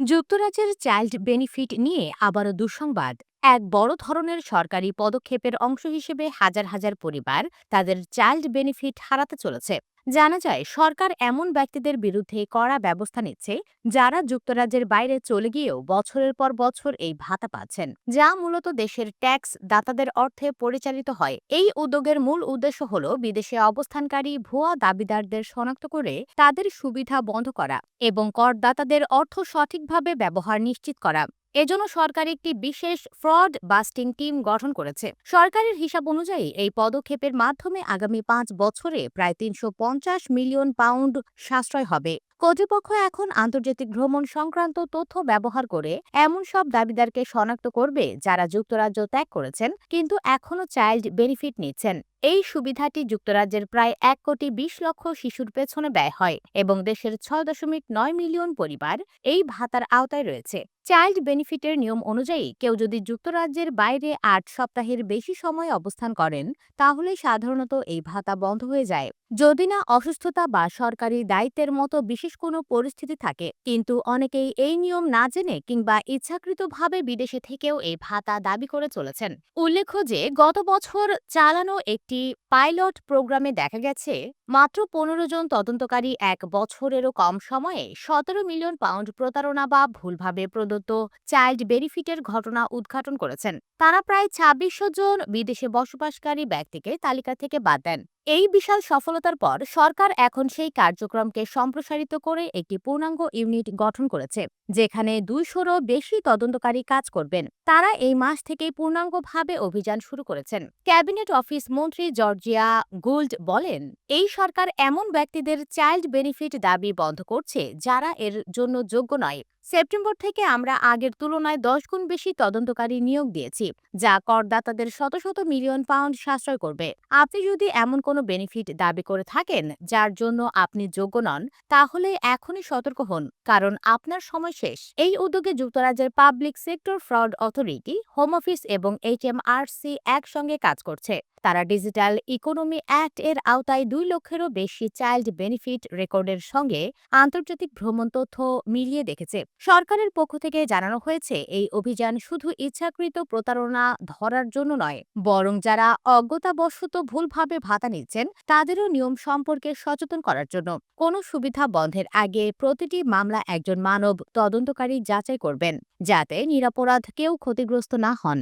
যুক্তরাজ্যের child benefit নিয়ে আবারও দুঃসংবাদ। এক বড় ধরনের সরকারি পদক্ষেপের অংশ হিসেবে হাজার হাজার পরিবার তাদের চাইল্ড বেনিফিট হারাতে চলেছে। জানা যায়, সরকার এমন ব্যক্তিদের বিরুদ্ধে কড়া ব্যবস্থা নিচ্ছে যারা যুক্তরাজ্যের বাইরে চলে গিয়েও বছরের পর বছর এই ভাতা পাচ্ছেন, যা মূলত দেশের ট্যাক্স দাতাদের অর্থে পরিচালিত হয়। এই উদ্যোগের মূল উদ্দেশ্য হল বিদেশে অবস্থানকারী ভুয়া দাবিদারদের শনাক্ত করে তাদের সুবিধা বন্ধ করা এবং করদাতাদের অর্থ সঠিকভাবে ব্যবহার নিশ্চিত করা। এজন্য সরকার একটি বিশেষ ফ্রড বাস্টিং টিম গঠন করেছে। সরকারের হিসাব অনুযায়ী, এই পদক্ষেপের মাধ্যমে আগামী পাঁচ বছরে প্রায় তিনশো পঞ্চাশ মিলিয়ন পাউন্ড সাশ্রয় হবে। কর্তৃপক্ষ এখন আন্তর্জাতিক ভ্রমণ সংক্রান্ত তথ্য ব্যবহার করে এমন সব দাবিদারকে শনাক্ত করবে যারা যুক্তরাজ্য ত্যাগ করেছেন, কিন্তু এখনও চাইল্ড বেনিফিট নিচ্ছেন। এই সুবিধাটি যুক্তরাজ্যের প্রায় এক কোটি বিশ লক্ষ শিশুর পেছনে ব্যয় হয় এবং দেশের ছয় দশমিক নয় মিলিয়ন পরিবার এই ভাতার আওতায় রয়েছে। চাইল্ড বেনিফিটের নিয়ম অনুযায়ী কেউ যদি যুক্তরাজ্যের বাইরে আট সপ্তাহের বেশি সময় অবস্থান করেন, তাহলে সাধারণত এই ভাতা বন্ধ হয়ে যায়। যদি না অসুস্থতা বা সরকারি দায়িত্বের মতো বিশেষ কোনো পরিস্থিতি থাকে, কিন্তু অনেকেই এই নিয়ম না জেনে কিংবা ইচ্ছাকৃতভাবে বিদেশে থেকেও এই ভাতা দাবি করে চলেছেন। উল্লেখ্য যে, গত বছর চালানো একটি পাইলট প্রোগ্রামে দেখা গেছে, মাত্র পনেরো জন তদন্তকারী এক বছরেরও কম সময়ে সতেরো মিলিয়ন পাউন্ড প্রতারণা বা ভুলভাবে প্রদত্ত চাইল্ড বেনিফিটের ঘটনা উদ্ঘাটন করেছেন। তারা প্রায় ছাব্বিশশো জন বিদেশে বসবাসকারী ব্যক্তিকে তালিকা থেকে বাদ দেন। এই বিশাল সফলতার পর সরকার এখন সেই কার্যক্রমকে সম্প্রসারিত করে একটি পূর্ণাঙ্গ ইউনিট গঠন করেছে, যেখানে দুইশোরও বেশি তদন্তকারী কাজ করবেন। তারা এই মাস থেকেই পূর্ণাঙ্গভাবে অভিযান শুরু করেছেন। ক্যাবিনেট অফিস মন্ত্রী জর্জিয়া গোল্ড বলেন, এই সরকার এমন ব্যক্তিদের চাইল্ড বেনিফিট দাবি বন্ধ করছে যারা এর জন্য যোগ্য নয়। সেপ্টেম্বর থেকে আমরা আগের তুলনায় দশ গুণ বেশি তদন্তকারী নিয়োগ দিয়েছি, যা করদাতাদের শত শত মিলিয়ন পাউন্ড সাশ্রয় করবে। আপনি যদি এমন কোনো বেনিফিট দাবি করে থাকেন, যার জন্য আপনি যোগ্য নন, তাহলে এখনই সতর্ক হন, কারণ আপনার সময় শেষ। এই উদ্যোগে যুক্তরাজ্যের public sector fraud authority, home office এবং এইচএমআরসি একসঙ্গে কাজ করছে। তারা ডিজিটাল ইকোনমি অ্যাক্ট এর আওতায় দুই লক্ষেরও বেশি চাইল্ড বেনিফিট রেকর্ডের সঙ্গে আন্তর্জাতিক ভ্রমণ তথ্য মিলিয়ে দেখেছে। সরকারের পক্ষ থেকে জানানো হয়েছে, এই অভিযান শুধু ইচ্ছাকৃত প্রতারণা ধরার জন্য নয়, বরং যারা অজ্ঞতাবশত ভুলভাবে ভাতা নিচ্ছেন, তাদেরও নিয়ম সম্পর্কে সচেতন করার জন্য। কোনো সুবিধা বন্ধের আগে প্রতিটি মামলা একজন মানব তদন্তকারী যাচাই করবেন, যাতে নিরাপরাধ কেউ ক্ষতিগ্রস্ত না হন।